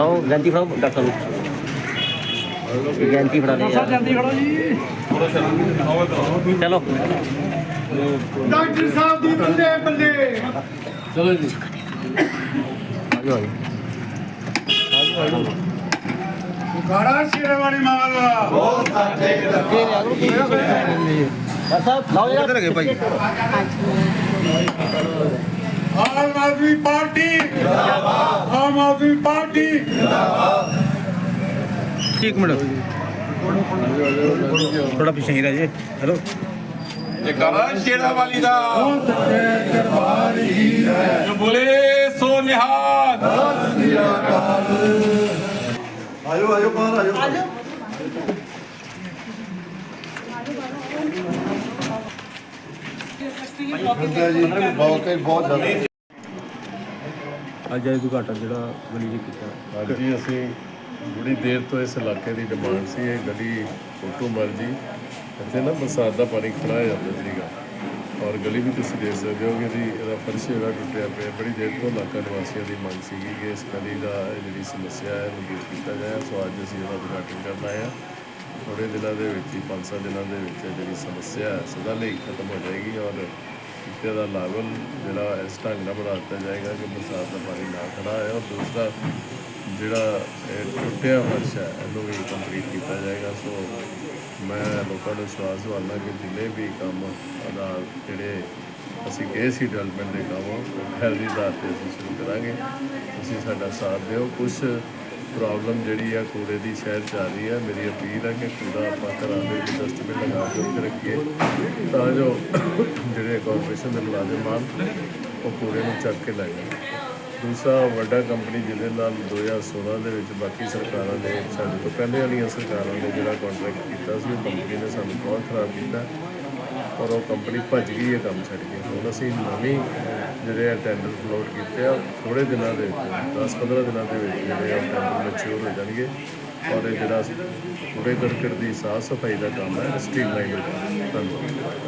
ਫੜਾਓ ਗੈਂਤੀ ਫੜਾਓ doctor ਨੂੰ। ਗੈਂਤੀ ਫੜਾ ਦੇ ਯਾਰ। ਜਾਂਦੀ ਖੜੋ ਜੀ ਚਲੋ। ਡਾਕਟਰ ਸਾਹਿਬ ਦੀ ਬੱਲੇ ਬੱਲੇ। ਚਲੋ ਜੀ। ਆਜੋ ਆਜੋ ਖਾੜਾ ਸ਼ੇਰਵਾਨੀ ਮਾਲ ਬਹੁਤ ਡਾਕਟਰ ਸਾਹਿਬ ਲਾਓ ਯਾਰ। ਕਿੱਧਰ ਗਏ ਭਾਈ? ਆਮ ਆਦਮੀ ਪਾਰਟੀ। ਜਿੰਦਾਬਾਦ ਆਮ ਆਦਮੀ ਪਾਰਟੀ। ਇੱਕ ਮਿੰਟ। ਥੋੜਾ ਪਿੱਛੇ ਹੀ ਰਹਿ ਜੇ। ਹੈਲੋ। ਜਕਾਰਾ ਸ਼ੇਰਾ ਵਾਲੀ ਦਾ। ਜੋ ਬੋਲੇ ਸੋ ਨਿਹਾਲ। ਆਜੋ ਆਜੋ ਬਾਹਰ ਆਜੋ। ਜੀ ਬਹੁਤ ਹੀ ਬਹੁਤ ਜ਼ਿਆਦਾ। ਅੱਜ ਇਹ ਉਦਘਾਟਨ ਜਿਹੜਾ ਗਲੀ ਜੀ ਕੀਤਾ। ਅੱਜ ਜੀ ਅਸੀਂ ਬੜੀ ਦੇਰ ਤੋਂ ਇਸ ਇਲਾਕੇ ਦੀ ਡਿਮਾਂਡ ਸੀ, ਇਹ ਗਲੀ ਫੋਟੋ ਮਲ ਜੀ ਇੱਥੇ ਨਾ ਬਰਸਾਤ ਦਾ ਪਾਣੀ ਖੜਾ ਜਾਂਦਾ ਸੀਗਾ। ਔਰ ਗਲੀ ਵੀ ਤੁਸੀਂ ਦੇਖ ਸਕਦੇ ਹੋ ਕਿ ਇਹਦੀ, ਇਹਦਾ ਫਰਸ਼ ਜਿਹੜਾ ਟੁੱਟਿਆ ਪਿਆ, ਬੜੀ ਦੇਰ ਤੋਂ ਇਲਾਕਾ ਨਿਵਾਸੀਆਂ ਦੀ ਮੰਗ ਸੀਗੀ ਕਿ ਇਸ ਗਲੀ ਦਾ ਇਹ ਜਿਹੜੀ ਸਮੱਸਿਆ ਹੈ ਇਹਨੂੰ ਦੂਰ ਕੀਤਾ ਜਾਏ। ਸੋ ਅੱਜ ਅਸੀਂ ਇਹਦਾ ਉਦਘਾਟਨ ਕਰਨ ਆਏ ਹਾਂ। ਥੋੜੇ ਦਿਨਾਂ ਦੇ ਵਿੱਚ ਹੀ 5-7 ਦਿਨਾਂ ਦੇ ਵਿੱਚ ਜਿਹੜੀ ਸਮੱਸਿਆ ਹੈ, ਸਦਾ ਲਈ ਖਤਮ ਹੋ ਜਾਏਗੀ ਔਰ ਕਿਤੇ ਦਾ ਲੈਵਲ ਜਿਹੜਾ ਇਸ ਢੰਗ ਨਾਲ ਬਣਾ ਦਿੱਤਾ ਜਾਏਗਾ ਕਿ ਬਰਸਾਤ ਦਾ ਪਾਣੀ ਨਾ ਖੜਾ ਹੈ ਔਰ ਦੂਸਰਾ ਜਿਹੜਾ ਟੁੱਟਿਆ ਫਰਸ਼ ਹੈ, ਇਹਨੂੰ ਵੀ ਕੰਪਲੀਟ ਕੀਤਾ ਜਾਏਗਾ। ਸੋ ਮੈਂ ਲੋਕਾਂ ਨੂੰ ਵਿਸ਼ਵਾਸ ਦਿਵਾਉਂਦਾ ਕਿ ਜਿੰਨੇ ਵੀ ਕੰਮ ਆਧਾਰ ਜਿਹੜੇ ਅਸੀਂ ਗਏ ਸੀ ਡਿਵੈਲਪਮੈਂਟ ਦੇ ਕੰਮ, ਉਹ ਹੈਲਦੀ ਆਧਾਰ ਤੇ ਅਸੀਂ ਸ਼ੁਰੂ ਕਰਾਂਗੇ। ਤੁਸੀਂ ਸਾਡਾ ਸਾਥ ਦਿਓ। ਕੁਝ ਪ੍ਰੋਬਲਮ ਜਿਹੜੀ ਆ ਕੂੜੇ ਦੀ ਸ਼ਹਿਰ ਚ ਆ ਰਹੀ ਹੈ ਮੇਰੀ ਅਪੀਲ ਹੈ ਕਿ ਕੂੜਾ ਆਪਾਂ ਘਰਾਂ ਦੇ ਵਿੱਚ ਡਸਟਬਿਨ ਲਗਾ ਕੇ ਰੱਖੀਏ, ਤਾਂ ਜੋ ਕਾਰਪੋਰੇਸ਼ਨ ਦੇ ਮੁਲਾਜ਼ਮ ਆਉਣ ਉਹ ਪੂਰੇ ਨੂੰ ਚੱਕ ਕੇ ਲੈ ਗਏ। ਦੂਸਰਾ ਵੱਡਾ ਕੰਪਨੀ ਜਿਹਦੇ ਨਾਲ 2016 ਦੇ ਵਿੱਚ ਬਾਕੀ ਸਰਕਾਰਾਂ ਨੇ ਸਾਡੇ ਤੋਂ ਪਹਿਲੇ ਵਾਲੀਆਂ ਸਰਕਾਰਾਂ ਨੇ ਜਿਹੜਾ ਕੰਟਰੈਕਟ ਕੀਤਾ ਸੀ, ਉਹ ਕੰਪਨੀ ਨੇ ਸਾਨੂੰ ਬਹੁਤ ਖਰਾਬ ਕੀਤਾ। ਔਰ ਉਹ ਕੰਪਨੀ ਭੱਜ ਗਈ ਇਹ ਕੰਮ ਛੱਡ ਕੇ। ਹੁਣ ਅਸੀਂ ਨਵੀਂ ਜਿਹੜੇ ਆ ਟੈਂਡਰ ਫਲੋਟ ਕੀਤੇ ਆ ਥੋੜੇ ਦਿਨਾਂ ਦੇ ਵਿੱਚ 10-15 ਦਿਨਾਂ ਦੇ ਵਿੱਚ ਜਿਹੜੇ ਆ ਟੈਂਡਰ ਮੈਚੁਰ ਹੋ ਜਾਣਗੇ। ਔਰ ਇਹ ਜਿਹੜਾ ਪੂਰੇ ਕਰਕਟ ਦੀ ਸਾਫ਼ ਸਫ਼ਾਈ ਦਾ ਕੰਮ ਹੈ ਸਟ੍ਰੀਮਲਾਈਨ ਲਾਈਨ ਦਾ। ਧੰਨਵਾਦ।